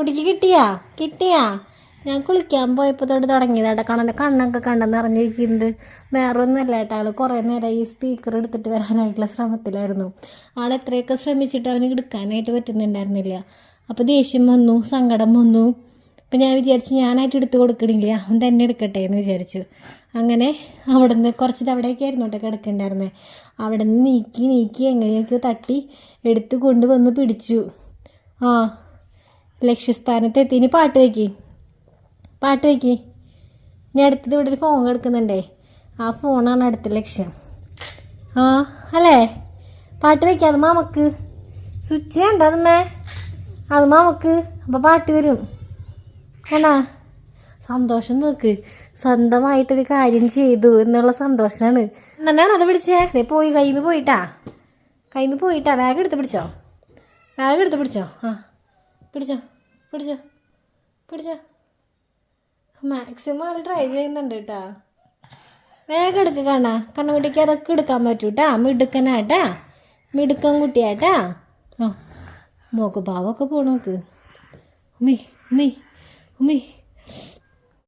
കുട്ടിക്ക് കിട്ടിയാ? കിട്ടിയാ? ഞാൻ കുളിക്കാൻ പോയപ്പോൾ തൊട്ട് തുടങ്ങിയതാട്ടെ. കണ്ണന്റെ കണ്ണൊക്കെ കണ്ടെന്ന് അറിഞ്ഞിരിക്കുന്നത് വേറെ ഒന്നുമല്ല കേട്ടോ. ആൾ കുറേ നേരം ഈ സ്പീക്കർ എടുത്തിട്ട് വരാനായിട്ടുള്ള ശ്രമത്തിലായിരുന്നു. ആൾ എത്രയൊക്കെ ശ്രമിച്ചിട്ട് അവന് എടുക്കാനായിട്ട് പറ്റുന്നുണ്ടായിരുന്നില്ല. അപ്പോൾ ദേഷ്യം വന്നു സങ്കടം വന്നു. അപ്പം ഞാൻ വിചാരിച്ചു ഞാനായിട്ട് എടുത്ത് കൊടുക്കണില്ല? അവൻ തന്നെ എടുക്കട്ടെ എന്ന് വിചാരിച്ചു. അങ്ങനെ അവിടെ നിന്ന് കുറച്ച് അവിടെയൊക്കെ ആയിരുന്നു കേട്ടോ കിടക്കണ്ടായിരുന്നേ. അവിടെ നിന്ന് നീക്കി നീക്കി എങ്ങനെയൊക്കെയോ തട്ടി എടുത്ത് കൊണ്ടുവന്ന് പിടിച്ചു. ആ ലക്ഷ്യസ്ഥാനത്ത് എത്തി ഇനി പാട്ട് വയ്ക്കി പാട്ട് വയ്ക്കി ഞാൻ അടുത്തത് ഇവിടെ ഒരു ഫോൺ കിടക്കുന്നുണ്ടേ ആ ഫോണാണ് അടുത്ത ലക്ഷ്യം. ആ അല്ലേ? പാട്ട് വയ്ക്കുക അത് മാമക്ക്. സ്വിച്ച് ഉണ്ട് അതുമ്മേ അത് മാമക്ക്. അപ്പോൾ പാട്ട് വരും. കണ്ടാ സന്തോഷം നോക്ക്. സ്വന്തമായിട്ടൊരു കാര്യം ചെയ്തു എന്നുള്ള സന്തോഷമാണ് എന്നാണ് അത് പിടിച്ചേ? ദേ പോയി കയ്യിൽ നിന്ന് പോയിട്ടാ. കയ്യിൽ നിന്ന് പോയിട്ടാ. ബാഗ് എടുത്ത് പിടിച്ചോ? ബാഗ് എടുത്ത് പിടിച്ചോ? ആ പിടിച്ചോ? പിടിച്ചോ. പിടിച്ചോ. മാക്സിമം ആൾ ട്രൈ ചെയ്യുന്നുണ്ട് കേട്ടാ വേഗം എടുക്ക് കാണാ കണ്ണുകുട്ടിക്ക് അതൊക്കെ എടുക്കാൻ പറ്റൂട്ടാ മിടുക്കനാട്ടാ മിടുക്കൻ കുട്ടിയാട്ടാ ഓ മോക്ക് പാവൊക്കെ പോണോക്ക് ഉമ്മി ഉമ്മി ഉമ്മി.